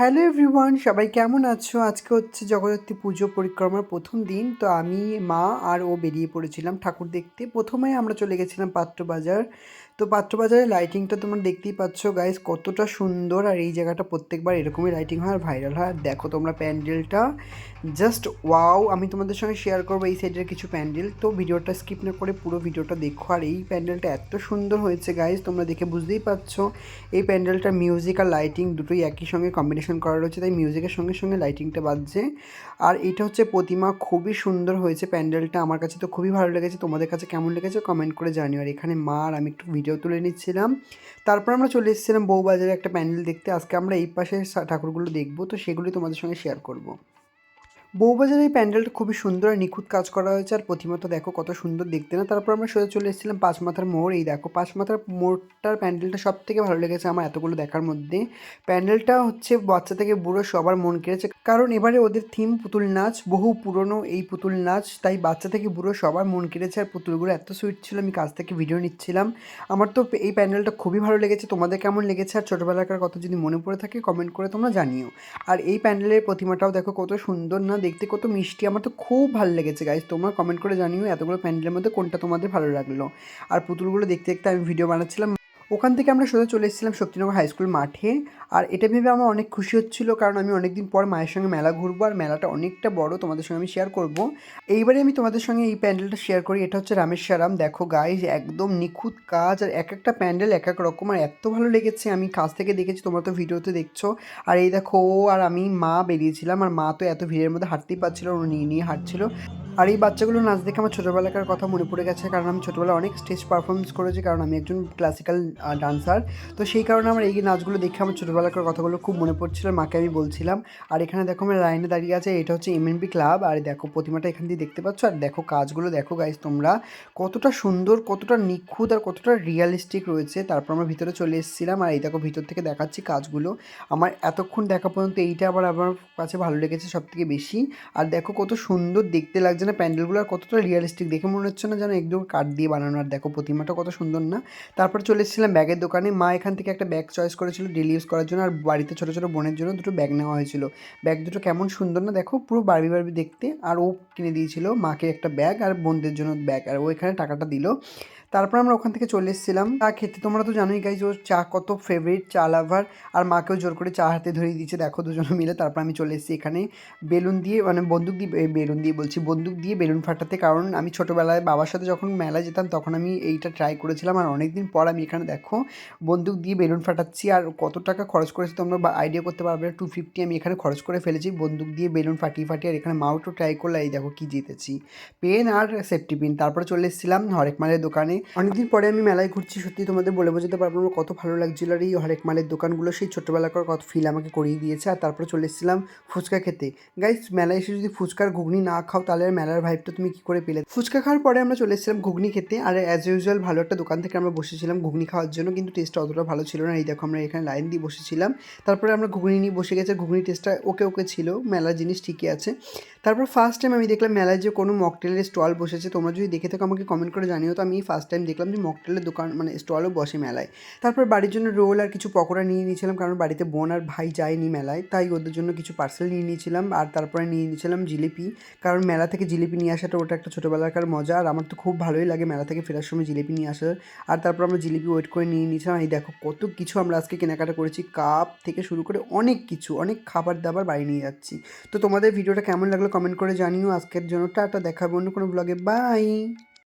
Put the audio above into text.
Hello everyone, সবাই কেমন আছো? আজকে হচ্ছে জগদ্ধাত্রী পুজো পরিক্রমার প্রথম দিন। তো আমি, মা আর ও বেরিয়ে পড়েছিলাম ঠাকুর দেখতে। প্রথমে আমরা চলে গেছিলাম পাত্রবাজার। তো পাত্রবাজারের লাইটিংটা তোমরা দেখতেই পাচ্ছ গাইজ কতটা সুন্দর। আর এই জায়গাটা প্রত্যেকবার এরকমই লাইটিং হয় আর ভাইরাল হয়। আর দেখো তোমরা প্যান্ডেলটা। জাস্ট ওয়াও আমি তোমাদের সঙ্গে শেয়ার করব এই সাইডের কিছু প্যান্ডেল। তো ভিডিওটা স্কিপ না করে পুরো ভিডিওটা দেখো। আর এই প্যান্ডেলটা এত সুন্দর হয়েছে গাইজ তোমরা দেখে বুঝতেই পারছ। এই প্যান্ডেলটা মিউজিক আর লাইটিং দুটোই একই সঙ্গে কম্বিনেশন করা রয়েছে, তাই মিউজিকের সঙ্গে সঙ্গে লাইটিংটা বাজছে। আর এটা হচ্ছে প্রতিমা, খুবই সুন্দর হয়েছে প্যান্ডেলটা। আমার কাছে তো খুবই ভালো লেগেছে। তোমাদের কাছে কেমন লেগেছে কমেন্ট করে জানিও। আর এখানে মা আর আমি একটু ভিডিও তুলে নিচ্ছিলাম। তারপর আমরা চলে এসেছিলাম বউবাজারে একটা প্যান্ডেল দেখতে। আজকে আমরা এই পাশে ঠাকুরগুলো দেখব। তো সেগুলি তোমাদের সঙ্গে শেয়ার করব। বউবাজারের এই প্যান্ডেলটা খুবই সুন্দর আর নিখুঁত কাজ করা হয়েছে আর প্রতিমাটা দেখো কত সুন্দর দেখতে না। তারপর আমরা সোজা চলে এসেছিলাম পাঁচ মাথার মোড়। এই দেখো পাঁচ মাথার মোড়টার প্যান্ডেলটা সব থেকে ভালো লেগেছে আমার এতগুলো দেখার মধ্যে। প্যান্ডেলটা হচ্ছে বাচ্চা থেকে বুড়ো সবার মন কেড়েছে। কারণ এবারে ওদের থিম পুতুল নাচ, বহু পুরনো এই পুতুল নাচ, তাই বাচ্চা থেকে বুড়ো সবার মন কেড়েছে আর পুতুলগুলো এত সুইট ছিল, আমি কাছ থেকে ভিডিও নিচ্ছিলাম। আমার তো এই প্যান্ডেলটা খুবই ভালো লেগেছে, তোমাদের কেমন লেগেছে? আর ছোটোবেলাকার কথা যদি মনে পড়ে থাকে কমেন্ট করে তোমরা জানিও। আর এই প্যান্ডেলের প্রতিমাটাও দেখো কত সুন্দর না দেখতে কত মিষ্টি। আমার তো খুব ভালো লেগেছে গাইজ তোমরা কমেন্ট করে জানিও এতগুলো প্যান্ডেলের মধ্যে কোনটা তোমাদের ভালো লাগল। আর পুতুলগুলো দেখতে দেখতে আমি ভিডিও বানাচ্ছিলাম। ওখান থেকে আমরা সোজা চলে এসেছিলাম শক্তিনগর হাই স্কুল মাঠে। আর এটা ভেবে আমার অনেক খুশি হচ্ছিল, কারণ আমি অনেকদিন পর মায়ের সঙ্গে মেলা ঘুরবো আর মেলাটা অনেকটা বড়, তোমাদের সঙ্গে আমি শেয়ার করব। এইবারে আমি তোমাদের সঙ্গে এই প্যান্ডেলটা শেয়ার করি, এটা হচ্ছে রামেশ্বরাম। দেখো গাইজ একদম নিখুঁত কাজ আর এক একটা প্যান্ডেল এক এক রকম, আর এত ভালো লেগেছে। আমি কাছ থেকে দেখেছি, তোমরা তো ভিডিওতে দেখছ। আর এই দেখো আর আমি মা বেরিয়েছিলাম, আর মা তো এত ভিড়ের মধ্যে হাঁটতেই পারছিল নিয়ে নিয়ে হাঁটছিল। আর এই বাচ্চাগুলো নাচ দেখে আমার ছোটোবেলাকার কথা মনে পড়ে গেছে, কারণ আমি ছোটোবেলায় অনেক স্টেজ পারফরমেন্স করেছি, কারণ আমি একজন ক্লাসিক্যাল ডান্সার তো সেই কারণে আমার এই নাচগুলো দেখে আমার ছোটোবেলাকার কথাগুলো খুব মনে পড়ছিল, মাকে আমি বলছিলাম, আর এখানে দেখো আমার লাইনে দাঁড়িয়ে আছে, এটা হচ্ছে এমএনবি ক্লাব আর দেখো প্রতিমাটা এখান দিয়ে দেখতে পাচ্ছ, আর দেখো কাজগুলো, দেখো গাইজ তোমরা কতটা সুন্দর, কতটা নিখুঁত, আর কতটা রিয়ালিস্টিক রয়েছে। তারপর আমরা ভিতরে চলে এসেছিলাম, আর এই দেখো ভিতর থেকে দেখাচ্ছি কাজগুলো। আমার এতক্ষণ দেখা পর্যন্ত এইটা আবার আমার কাছে ভালো লেগেছে সব থেকে বেশি, আর দেখো কত সুন্দর দেখতে লাগছে। না প্যান্ডেলগুলো আর কতটা রিয়ালিস্টিক দেখে মনে হচ্ছে না যেন একদম কাঠ দিয়ে বানানো। আর দেখো, প্রতিমাটা কত সুন্দর না? তারপর চলে এসেছিলাম ব্যাগের দোকানে। মা এখান থেকে একটা ব্যাগ চয়েস করেছিল ডেলি ইউজ করার জন্য। আর বাড়িতে ছোটো ছোটো বোনের জন্য দুটো ব্যাগ নেওয়া হয়েছিল। ব্যাগ দুটো কেমন সুন্দর না? দেখো, পুরো বারবি বারবি দেখতে। আর ও কিনে দিয়েছিল মাকে একটা ব্যাগ আর বোনদের জন্য ব্যাগ। আর ও এখানে টাকাটা দিল। তারপর আমরা ওখান থেকে চলে এসেছিলাম। চা খেতে তোমরা তো জানোই গাইজ ওর চা কত ফেভারিট চা লাভার আর মাকেও জোর করে চা হাতে ধরিয়ে দিয়েছে। দেখো দুজনে মিলে। তারপর আমি চলে এসেছি এখানে। বেলুন দিয়ে মানে বন্দুক দিয়ে বেলুন দিয়ে বলছি, বন্দুক দিয়ে বেলুন ফাটাতে। কারণ আমি ছোটোবেলায় বাবার সাথে যখন মেলায় যেতাম, তখন আমি এইটা ট্রাই করেছিলাম। আর অনেক দিন পর আমি এখানে দেখো, বন্দুক দিয়ে বেলুন ফাটাচ্ছি। আর কত টাকা খরচ করেছি তোমরা আইডিয়া করতে পারবে টু ফিফটি আমি এখানে খরচ করে ফেলেছি, বন্দুক দিয়ে বেলুন ফাটিয়ে ফাটিয়ে। আর এখানে একটু ট্রাই করলে, এই দেখো কী জিতেছি। পেন আর সেফটি পিন তারপরে চলে এসেছিলাম হরেক মালের দোকানে। অনেকদিন পরে আমি মেলায় ঘুরছি, সত্যি তোমাদের বলে বোঝাতে পারব না। কত ভালো লাগছিল আর এই হরেক মালের দোকানগুলো। সেই ছোটোবেলাকার কত ফিল আমাকে করিয়ে দিয়েছে। আর তারপরে চলে এসেছিলাম ফুচকা খেতে। গাইস মেলায় এসে যদি ফুচকার ঘুগনি না খাও, তাহলে মেলার ভাইবটা তুমি কী করে পেলে? ফুচকা খাওয়ার পরে আমরা চলে এসেছিলাম ঘুগনি খেতে। আর অ্যাজ ইউজুয়াল ভালো একটা দোকান থেকে আমরা বসেছিলাম ঘুগনি খাওয়ার জন্য, কিন্তু টেস্টটা অতটা ভালো ছিল না। এই দেখো আমরা এখানে লাইন দিয়ে বসেছিলাম। তারপরে আমরা ঘুগনি নিয়ে বসে গেছে। ঘুগনি টেস্টটা ওকে ওকে ছিল। মেলার জিনিস ঠিকই আছে। তারপর ফার্স্ট টাইম আমি দেখলাম মেলায় যে কোনো মকটেলের স্টল বসেছে। তোমরা যদি দেখে থাকো, আমাকে কমেন্ট করে জানিও। তো আমি ফার্স্ট টাইম দেখলাম যে মকটেলের দোকান মানে স্টলও বসে মেলায়। তারপর বাড়ির জন্য রোল আর কিছু পকোড়া নিয়ে নিয়েছিলাম। কারণ বাড়িতে বোন আর ভাই যায়নি মেলায়। তাই ওদের জন্য কিছু পার্সেল নিয়ে নিয়েছিলাম। আর তারপরে নিয়ে নিয়েছিলাম জিলিপি। কারণ মেলা থেকে জিলিপি নিয়ে আসাটা ওটা একটা ছোটোবেলাকার মজা। আর আমার তো খুব ভালোই লাগে মেলা থেকে ফেরার সময় জিলিপি নিয়ে আসার। আর তারপর আমরা জিলিপি ওয়েট করে নিয়ে নিয়েছিলাম। এই দেখো কত কিছু আমরা আজকে কেনাকাটা করেছি। কাপ থেকে শুরু করে অনেক কিছু, অনেক খাবার দাবার বাড়ি নিয়ে যাচ্ছি। তো তোমাদের ভিডিওটা কেমন লাগল কমেন্ট করে জানিও। আজকের জন্য টাটা, দেখাবো অন্য কোনো ব্লগে বাই